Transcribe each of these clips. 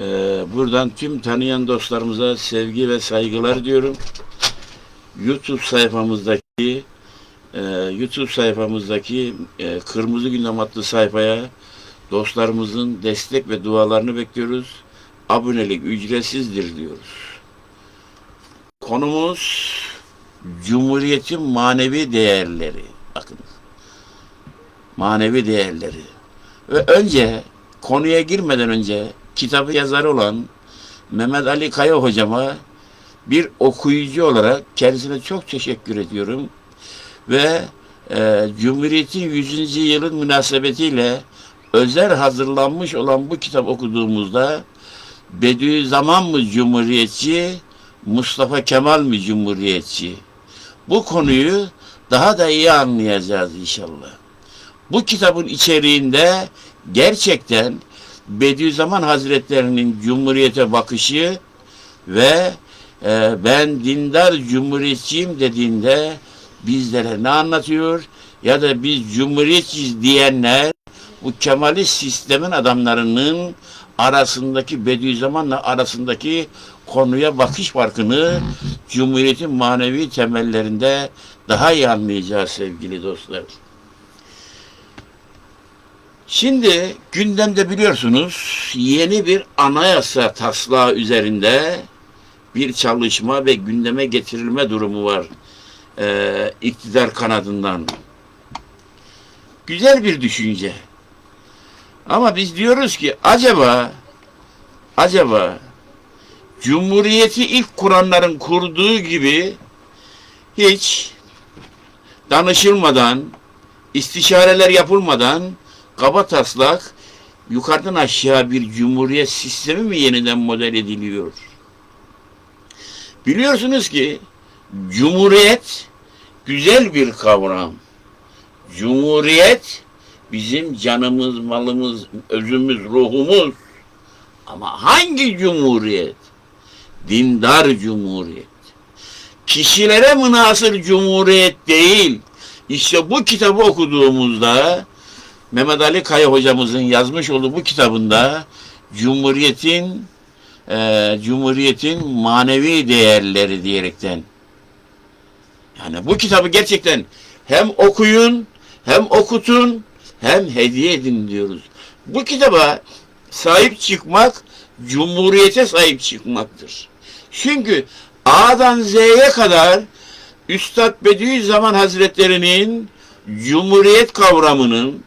Ee, buradan tüm tanıyan dostlarımıza sevgi ve saygılar diyorum. YouTube sayfamızdaki e, YouTube sayfamızdaki e, Kırmızı Gündem adlı sayfaya dostlarımızın destek ve dualarını bekliyoruz. Abonelik ücretsizdir diyoruz. Konumuz Cumhuriyetin manevi değerleri. Bakın. Manevi değerleri. Ve önce konuya girmeden önce kitabı yazarı olan Mehmet Ali Kaya hocama bir okuyucu olarak kendisine çok teşekkür ediyorum. Ve e, Cumhuriyet'in 100. yılın münasebetiyle özel hazırlanmış olan bu kitap okuduğumuzda Bediüzzaman mı Cumhuriyetçi, Mustafa Kemal mi Cumhuriyetçi? Bu konuyu daha da iyi anlayacağız inşallah. Bu kitabın içeriğinde gerçekten Bediüzzaman Hazretlerinin Cumhuriyete bakışı ve e, ben dindar cumhuriyetçiyim dediğinde bizlere ne anlatıyor ya da biz cumhuriyetçiyiz diyenler bu Kemalist sistemin adamlarının arasındaki Bediüzzaman'la arasındaki konuya bakış farkını Cumhuriyet'in manevi temellerinde daha iyi anlayacağız sevgili dostlar. Şimdi gündemde biliyorsunuz yeni bir anayasa taslağı üzerinde bir çalışma ve gündeme getirilme durumu var ee, iktidar kanadından. Güzel bir düşünce. Ama biz diyoruz ki acaba acaba Cumhuriyeti ilk kuranların kurduğu gibi hiç danışılmadan, istişareler yapılmadan kaba taslak yukarıdan aşağı bir cumhuriyet sistemi mi yeniden model ediliyor? Biliyorsunuz ki cumhuriyet güzel bir kavram. Cumhuriyet bizim canımız, malımız, özümüz, ruhumuz. Ama hangi cumhuriyet? Dindar cumhuriyet. Kişilere münasır cumhuriyet değil. İşte bu kitabı okuduğumuzda Mehmet Ali Kaya hocamızın yazmış olduğu bu kitabında Cumhuriyet'in e, Cumhuriyet'in manevi değerleri diyerekten yani bu kitabı gerçekten hem okuyun hem okutun hem hediye edin diyoruz. Bu kitaba sahip çıkmak Cumhuriyete sahip çıkmaktır. Çünkü A'dan Z'ye kadar Üstad Bediüzzaman Hazretleri'nin Cumhuriyet kavramının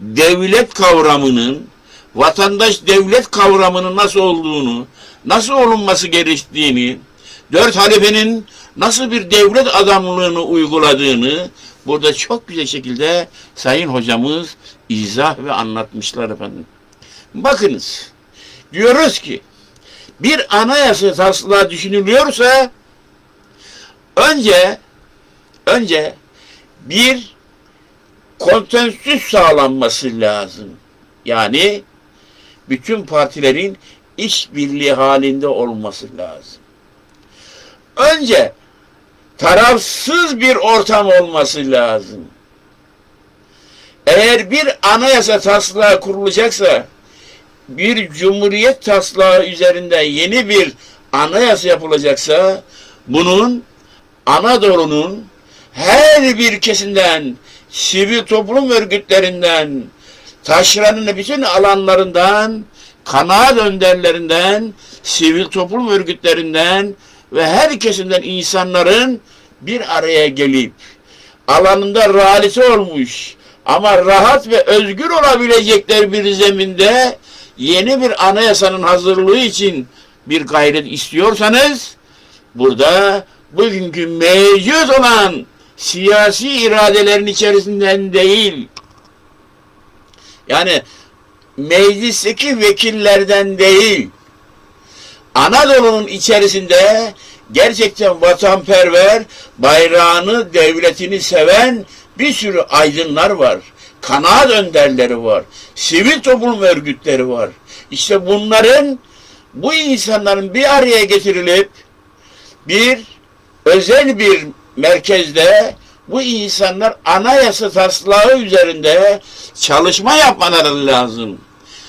devlet kavramının, vatandaş devlet kavramının nasıl olduğunu, nasıl olunması gerektiğini, dört halifenin nasıl bir devlet adamlığını uyguladığını burada çok güzel şekilde Sayın Hocamız izah ve anlatmışlar efendim. Bakınız, diyoruz ki bir anayasa taslağı düşünülüyorsa önce önce bir konsensüs sağlanması lazım. Yani bütün partilerin işbirliği halinde olması lazım. Önce tarafsız bir ortam olması lazım. Eğer bir anayasa taslağı kurulacaksa, bir cumhuriyet taslağı üzerinde yeni bir anayasa yapılacaksa, bunun Anadolu'nun her bir kesinden sivil toplum örgütlerinden, taşranın bütün alanlarından, kanaat önderlerinden, sivil toplum örgütlerinden ve her kesimden insanların bir araya gelip alanında realite olmuş ama rahat ve özgür olabilecekler bir zeminde yeni bir anayasanın hazırlığı için bir gayret istiyorsanız burada bugünkü mevcut olan siyasi iradelerin içerisinden değil, yani meclisteki vekillerden değil, Anadolu'nun içerisinde gerçekten vatanperver, bayrağını, devletini seven bir sürü aydınlar var. Kanaat önderleri var. Sivil toplum örgütleri var. İşte bunların, bu insanların bir araya getirilip bir özel bir merkezde bu insanlar anayasa taslağı üzerinde çalışma yapmaları lazım.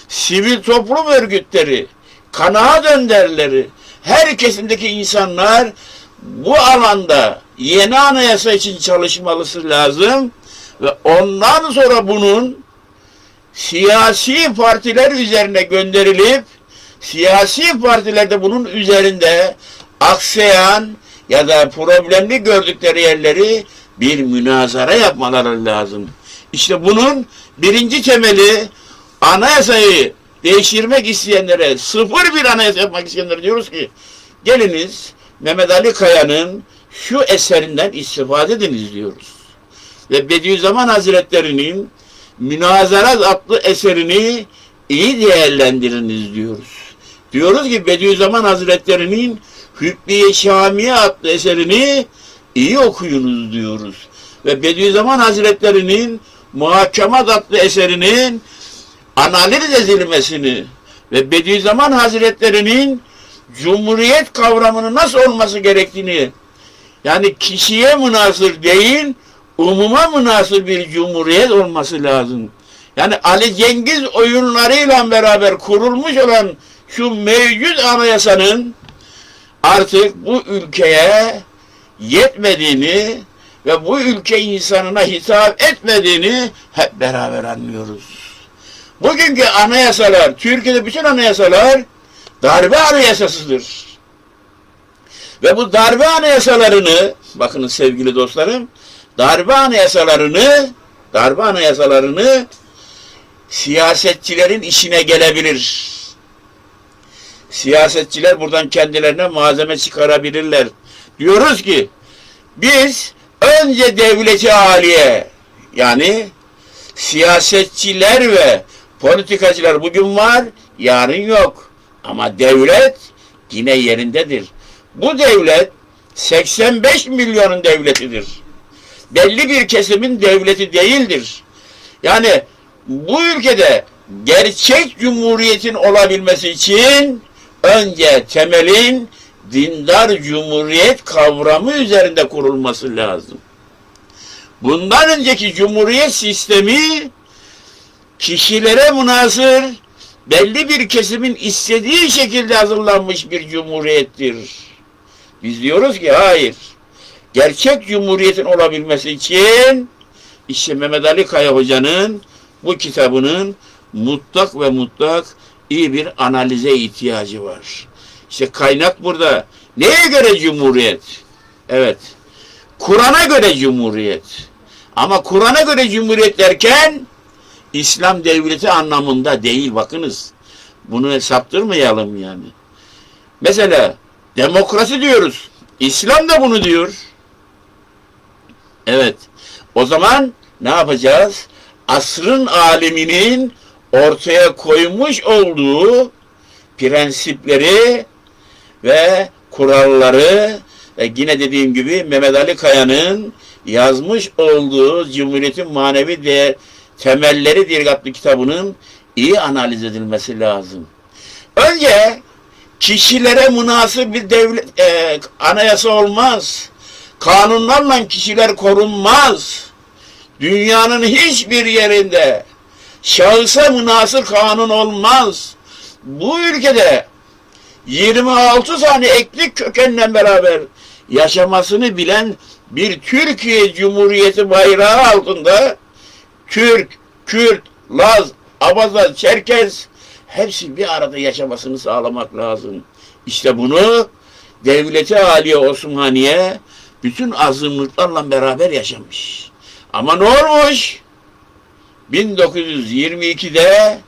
Sivil toplum örgütleri, kanaat önderleri, her kesimdeki insanlar bu alanda yeni anayasa için çalışmalısı lazım ve ondan sonra bunun siyasi partiler üzerine gönderilip siyasi partilerde bunun üzerinde aksayan ya da problemli gördükleri yerleri bir münazara yapmaları lazım. İşte bunun birinci temeli anayasayı değiştirmek isteyenlere, sıfır bir anayasa yapmak isteyenlere diyoruz ki geliniz Mehmet Ali Kaya'nın şu eserinden istifade ediniz diyoruz. Ve Bediüzzaman Hazretleri'nin Münazarat adlı eserini iyi değerlendiriniz diyoruz. Diyoruz ki Bediüzzaman Hazretleri'nin Hübbiye Şamiye adlı eserini iyi okuyunuz diyoruz. Ve Bediüzzaman Hazretleri'nin Muhakkemat adlı eserinin analiz edilmesini ve Bediüzzaman Hazretleri'nin Cumhuriyet kavramının nasıl olması gerektiğini yani kişiye münasır değil, umuma münasır bir cumhuriyet olması lazım. Yani Ali Cengiz oyunlarıyla beraber kurulmuş olan şu mevcut anayasanın artık bu ülkeye yetmediğini ve bu ülke insanına hitap etmediğini hep beraber anlıyoruz. Bugünkü anayasalar, Türkiye'de bütün anayasalar darbe anayasasıdır. Ve bu darbe anayasalarını, bakın sevgili dostlarım, darbe anayasalarını, darbe anayasalarını siyasetçilerin işine gelebilir. Siyasetçiler buradan kendilerine malzeme çıkarabilirler. Diyoruz ki biz önce devleti aliye yani siyasetçiler ve politikacılar bugün var, yarın yok. Ama devlet yine yerindedir. Bu devlet 85 milyonun devletidir. Belli bir kesimin devleti değildir. Yani bu ülkede gerçek cumhuriyetin olabilmesi için önce temelin dindar cumhuriyet kavramı üzerinde kurulması lazım. Bundan önceki cumhuriyet sistemi kişilere münasır belli bir kesimin istediği şekilde hazırlanmış bir cumhuriyettir. Biz diyoruz ki hayır. Gerçek cumhuriyetin olabilmesi için işte Mehmet Ali Kaya Hoca'nın bu kitabının mutlak ve mutlak iyi bir analize ihtiyacı var. İşte kaynak burada. Neye göre cumhuriyet? Evet. Kur'an'a göre cumhuriyet. Ama Kur'an'a göre cumhuriyet derken İslam devleti anlamında değil bakınız. Bunu hesaptırmayalım yani. Mesela demokrasi diyoruz. İslam da bunu diyor. Evet. O zaman ne yapacağız? Asrın aliminin ortaya koymuş olduğu prensipleri ve kuralları ve yine dediğim gibi Mehmet Ali Kaya'nın yazmış olduğu Cumhuriyet'in manevi değer temelleri diye adlı kitabının iyi analiz edilmesi lazım. Önce kişilere münasır bir devlet e, anayasa olmaz. Kanunlarla kişiler korunmaz. Dünyanın hiçbir yerinde şahısa münasır kanun olmaz. Bu ülkede 26 tane eklik kökenle beraber yaşamasını bilen bir Türkiye Cumhuriyeti bayrağı altında Türk, Kürt, Laz, Abaza, Çerkez hepsi bir arada yaşamasını sağlamak lazım. İşte bunu Devleti Aliye Osmaniye bütün azınlıklarla beraber yaşamış. Ama ne olmuş? 1922'de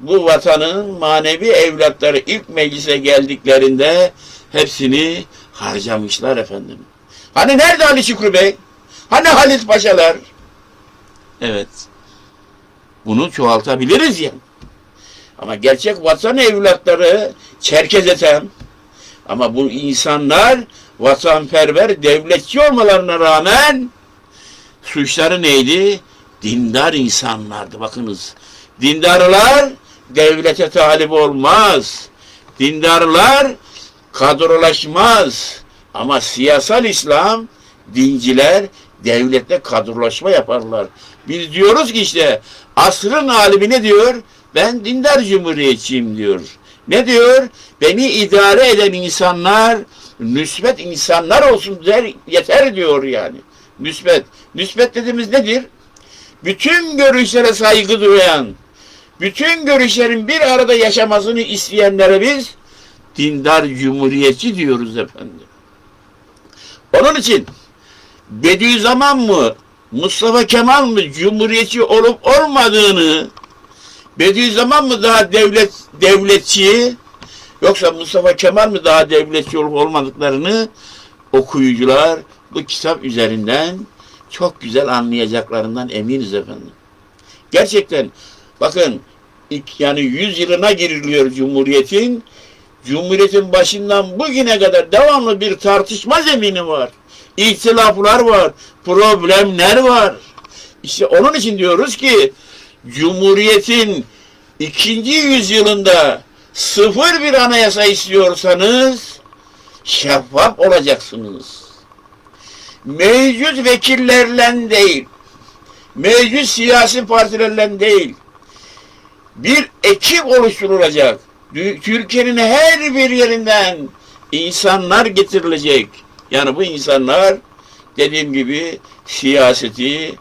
bu vatanın manevi evlatları ilk meclise geldiklerinde hepsini harcamışlar efendim. Hani nerede Ali Şükrü Bey? Hani Halit Paşalar? Evet. Bunu çoğaltabiliriz ya. Ama gerçek vatan evlatları Çerkez Ethem. Ama bu insanlar vatanperver, devletçi olmalarına rağmen suçları neydi? Dindar insanlardı. Bakınız. Dindarlar devlete talip olmaz. Dindarlar kadrolaşmaz. Ama siyasal İslam, dinciler devlette kadrolaşma yaparlar. Biz diyoruz ki işte asrın alimi ne diyor? Ben dindar cumhuriyetçiyim diyor. Ne diyor? Beni idare eden insanlar müsbet insanlar olsun der, yeter diyor yani. Müsbet. Müsbet dediğimiz nedir? Bütün görüşlere saygı duyan, bütün görüşlerin bir arada yaşamasını isteyenlere biz dindar cumhuriyetçi diyoruz efendim. Onun için Bediüzzaman mı, Mustafa Kemal mı cumhuriyetçi olup olmadığını, Bediüzzaman mı daha devlet devletçi, yoksa Mustafa Kemal mi daha devletçi olup olmadıklarını okuyucular bu kitap üzerinden çok güzel anlayacaklarından eminiz efendim. Gerçekten bakın yani 100 yılına giriliyor Cumhuriyet'in. Cumhuriyet'in başından bugüne kadar devamlı bir tartışma zemini var. İhtilaflar var, problemler var. İşte onun için diyoruz ki Cumhuriyet'in ikinci yüzyılında sıfır bir anayasa istiyorsanız şeffaf olacaksınız. Mevcut vekillerle değil, mevcut siyasi partilerle değil, bir ekip oluşturulacak. Türkiye'nin her bir yerinden insanlar getirilecek. Yani bu insanlar dediğim gibi siyaseti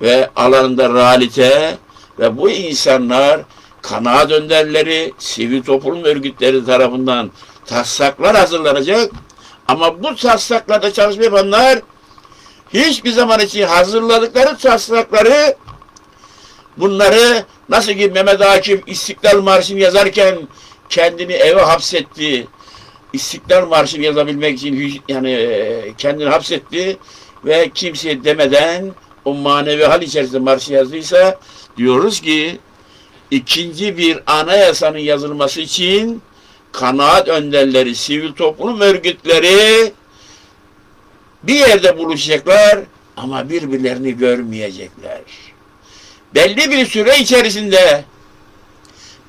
ve alanında realite ve bu insanlar kanaat önderleri, sivil toplum örgütleri tarafından taslaklar hazırlanacak. Ama bu taslaklarda çalışma yapanlar hiçbir zaman için hazırladıkları taslakları bunları nasıl ki Mehmet Akif İstiklal Marşı'nı yazarken kendini eve hapsetti. İstiklal Marşı'nı yazabilmek için yani e, kendini hapsetti ve kimseye demeden o manevi hal içerisinde marşı yazdıysa diyoruz ki ikinci bir anayasanın yazılması için kanaat önderleri, sivil toplum örgütleri bir yerde buluşacaklar ama birbirlerini görmeyecekler. Belli bir süre içerisinde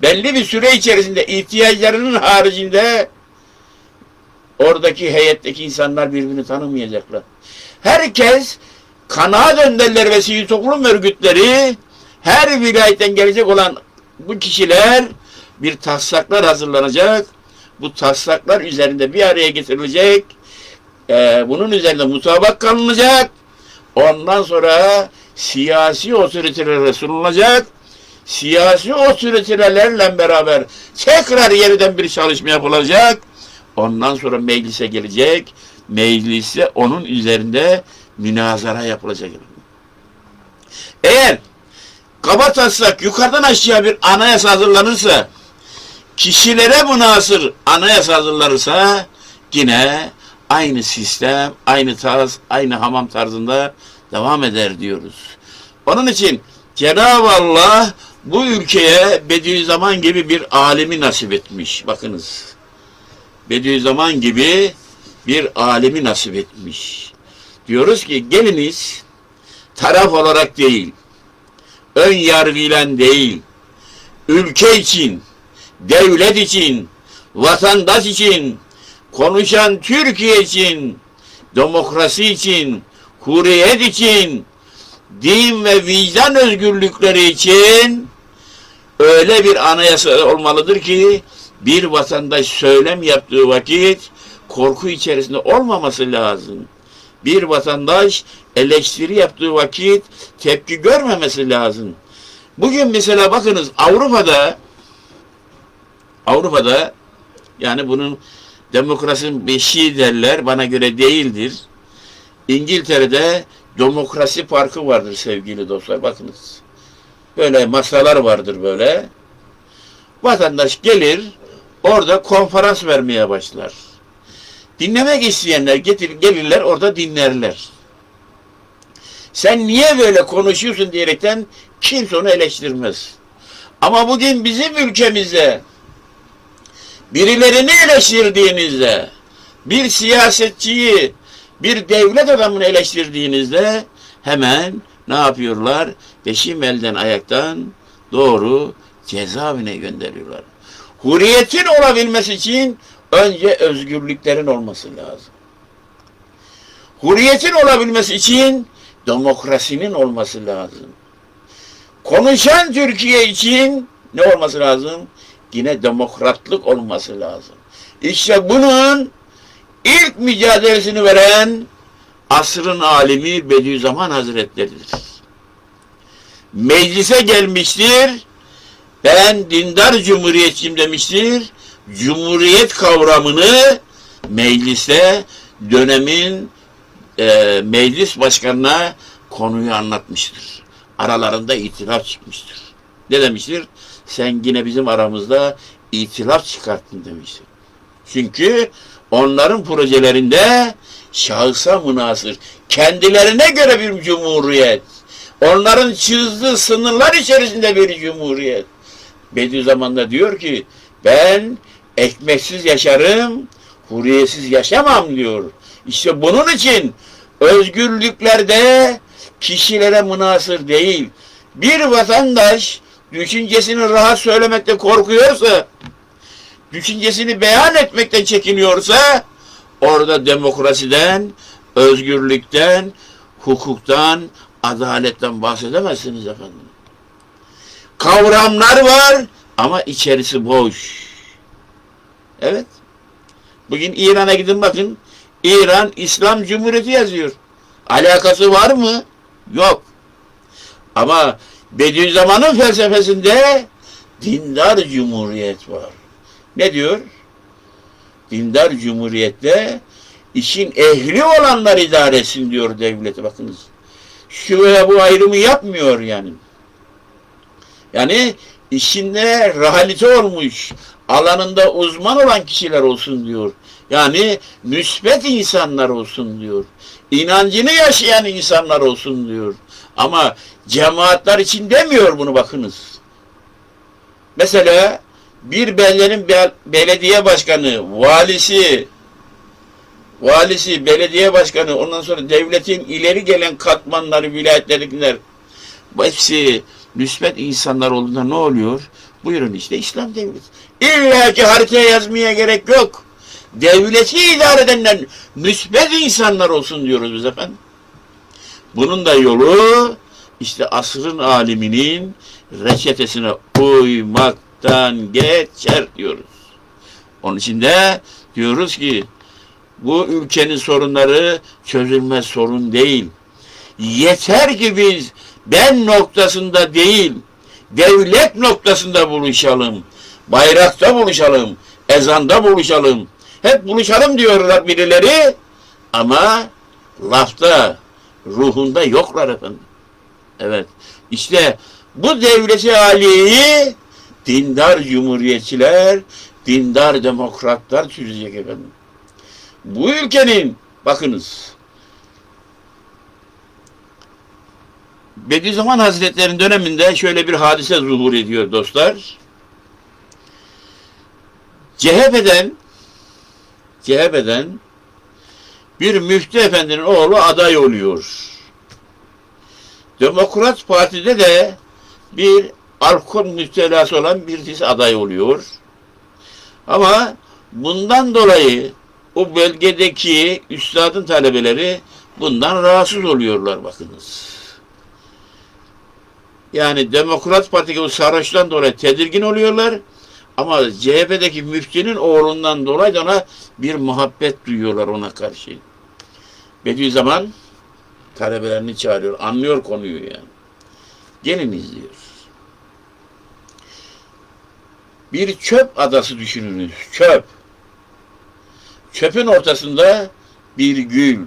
belli bir süre içerisinde ihtiyaçlarının haricinde oradaki heyetteki insanlar birbirini tanımayacaklar. Herkes kanaat önderleri ve sivil toplum örgütleri her vilayetten gelecek olan bu kişiler bir taslaklar hazırlanacak. Bu taslaklar üzerinde bir araya getirilecek. Ee, bunun üzerinde mutabak kalınacak. Ondan sonra siyasi otoritelere sunulacak. Siyasi otoritelerle beraber tekrar yeniden bir çalışma yapılacak. Ondan sonra meclise gelecek. Mecliste onun üzerinde münazara yapılacak. Eğer kaba taslak yukarıdan aşağı bir anayasa hazırlanırsa kişilere münasır anayasa hazırlanırsa yine aynı sistem, aynı tarz, aynı hamam tarzında devam eder diyoruz. Onun için Cenab-ı Allah bu ülkeye Bediüzzaman gibi bir alimi nasip etmiş. Bakınız. Bediüzzaman gibi bir alimi nasip etmiş. Diyoruz ki geliniz taraf olarak değil, ön yargıyla değil, ülke için, devlet için, vatandaş için, konuşan Türkiye için, demokrasi için, hürriyet için, din ve vicdan özgürlükleri için öyle bir anayasa olmalıdır ki bir vatandaş söylem yaptığı vakit korku içerisinde olmaması lazım. Bir vatandaş eleştiri yaptığı vakit tepki görmemesi lazım. Bugün mesela bakınız Avrupa'da Avrupa'da yani bunun demokrasinin beşiği derler bana göre değildir. İngiltere'de demokrasi parkı vardır sevgili dostlar. Bakınız. Böyle masalar vardır böyle. Vatandaş gelir orada konferans vermeye başlar. Dinlemek isteyenler getir, gelirler orada dinlerler. Sen niye böyle konuşuyorsun diyerekten kimse onu eleştirmez. Ama bugün bizim ülkemizde birilerini eleştirdiğinizde, bir siyasetçiyi, bir devlet adamını eleştirdiğinizde hemen ne yapıyorlar? Beşim elden ayaktan doğru cezaevine gönderiyorlar. Hürriyetin olabilmesi için önce özgürlüklerin olması lazım. Hürriyetin olabilmesi için demokrasinin olması lazım. Konuşan Türkiye için ne olması lazım? Yine demokratlık olması lazım. İşte bunun ilk mücadelesini veren asrın alimi Bediüzzaman Hazretleri'dir. Meclise gelmiştir. Ben dindar cumhuriyetçiyim demiştir. Cumhuriyet kavramını mecliste dönemin e, meclis başkanına konuyu anlatmıştır. Aralarında itilaf çıkmıştır. Ne demiştir? Sen yine bizim aramızda itilaf çıkarttın demiştir. Çünkü onların projelerinde şahısa münasır, kendilerine göre bir cumhuriyet, onların çizdiği sınırlar içerisinde bir cumhuriyet. Bediüzzaman diyor ki, ben ekmeksiz yaşarım, huriyetsiz yaşamam diyor. İşte bunun için özgürlüklerde kişilere münasır değil. Bir vatandaş düşüncesini rahat söylemekte korkuyorsa, düşüncesini beyan etmekten çekiniyorsa, orada demokrasiden, özgürlükten, hukuktan, adaletten bahsedemezsiniz efendim. Kavramlar var ama içerisi boş. Evet. Bugün İran'a gidin bakın. İran İslam Cumhuriyeti yazıyor. Alakası var mı? Yok. Ama Bediüzzaman'ın felsefesinde dindar cumhuriyet var. Ne diyor? Dindar cumhuriyette işin ehli olanlar idare etsin diyor devlete bakınız. Şu veya bu ayrımı yapmıyor yani. Yani işinde rahalite olmuş, alanında uzman olan kişiler olsun diyor. Yani müsbet insanlar olsun diyor. İnancını yaşayan insanlar olsun diyor. Ama cemaatler için demiyor bunu bakınız. Mesela bir beldenin bel- belediye başkanı, valisi, valisi, belediye başkanı, ondan sonra devletin ileri gelen katmanları, vilayetlerindekiler, hepsi müsbet insanlar olduğunda ne oluyor? Buyurun işte İslam devleti. İlla ki haritaya yazmaya gerek yok. Devleti idare edenler müsbet insanlar olsun diyoruz biz efendim. Bunun da yolu işte asrın aliminin reçetesine uymaktan geçer diyoruz. Onun için de diyoruz ki bu ülkenin sorunları çözülmez sorun değil. Yeter ki biz ben noktasında değil, devlet noktasında buluşalım. Bayrakta buluşalım, ezanda buluşalım. Hep buluşalım diyorlar birileri ama lafta, ruhunda yoklar efendim. Evet. İşte bu devleti aliyeyi dindar cumhuriyetçiler, dindar demokratlar çözecek efendim. Bu ülkenin bakınız Bediüzzaman Hazretleri'nin döneminde şöyle bir hadise zuhur ediyor dostlar. CHP'den CHP'den bir müftü efendinin oğlu aday oluyor. Demokrat Parti'de de bir alkol müptelası olan birisi aday oluyor. Ama bundan dolayı o bölgedeki üstadın talebeleri bundan rahatsız oluyorlar bakınız. Yani Demokrat Parti o sarhoştan dolayı tedirgin oluyorlar. Ama CHP'deki müftünün oğlundan dolayı da ona bir muhabbet duyuyorlar ona karşı. Bediüzzaman talebelerini çağırıyor. Anlıyor konuyu yani. Gelin izliyor. Bir çöp adası düşününüz. Çöp. Çöpün ortasında bir gül.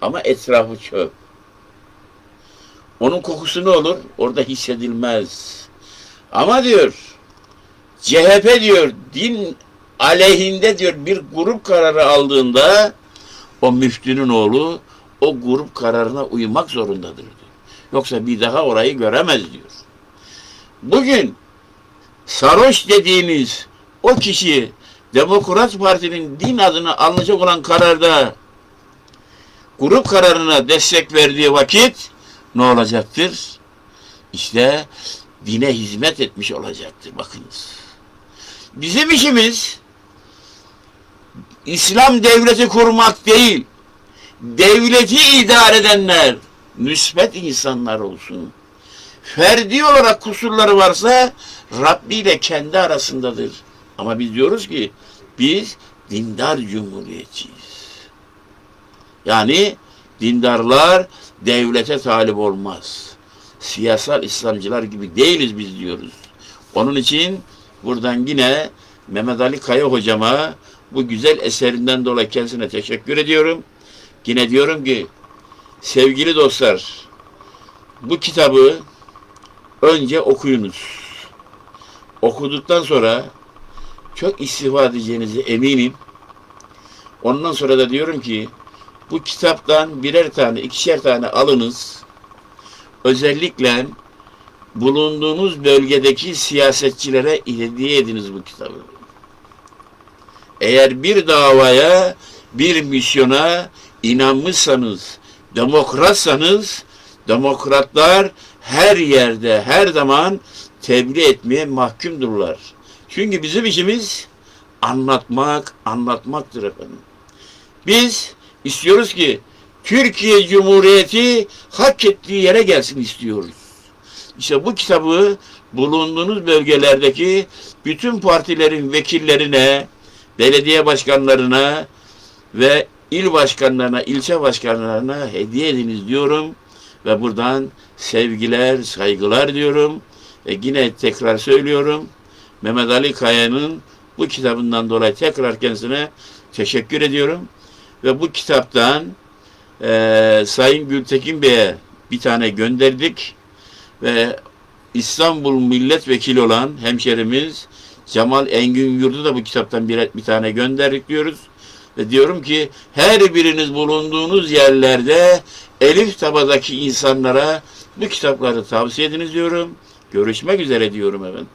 Ama etrafı çöp. Onun kokusu ne olur? Orada hissedilmez. Ama diyor CHP diyor din aleyhinde diyor bir grup kararı aldığında o müftünün oğlu o grup kararına uymak zorundadır diyor. Yoksa bir daha orayı göremez diyor. Bugün sarhoş dediğiniz o kişi Demokrat Parti'nin din adına alınacak olan kararda grup kararına destek verdiği vakit ne olacaktır? İşte dine hizmet etmiş olacaktır. Bakınız. Bizim işimiz İslam devleti kurmak değil, devleti idare edenler müsbet insanlar olsun. ferdi olarak kusurları varsa Rabbi ile kendi arasındadır. Ama biz diyoruz ki biz dindar cumhuriyetçiyiz. Yani dindarlar devlete talip olmaz. Siyasal İslamcılar gibi değiliz biz diyoruz. Onun için buradan yine Mehmet Ali Kaya hocama bu güzel eserinden dolayı kendisine teşekkür ediyorum. Yine diyorum ki sevgili dostlar bu kitabı önce okuyunuz. Okuduktan sonra çok istifade edeceğinize eminim. Ondan sonra da diyorum ki bu kitaptan birer tane, ikişer tane alınız. Özellikle bulunduğunuz bölgedeki siyasetçilere hediye ediniz bu kitabı. Eğer bir davaya, bir misyona inanmışsanız, demokratsanız, demokratlar her yerde, her zaman tebliğ etmeye mahkumdurlar. Çünkü bizim işimiz anlatmak, anlatmaktır efendim. Biz istiyoruz ki Türkiye Cumhuriyeti hak ettiği yere gelsin istiyoruz. İşte bu kitabı bulunduğunuz bölgelerdeki bütün partilerin vekillerine, belediye başkanlarına ve il başkanlarına, ilçe başkanlarına hediye ediniz diyorum. Ve buradan sevgiler, saygılar diyorum. E yine tekrar söylüyorum. Mehmet Ali Kaya'nın bu kitabından dolayı tekrar kendisine teşekkür ediyorum. Ve bu kitaptan e, Sayın Gültekin Bey'e bir tane gönderdik. Ve İstanbul Milletvekili olan hemşerimiz Cemal Engin Yurdu da bu kitaptan bir, bir tane gönderdik diyoruz. Ve diyorum ki her biriniz bulunduğunuz yerlerde Elif tabadaki insanlara bu kitapları tavsiye ediniz diyorum. Görüşmek üzere diyorum efendim.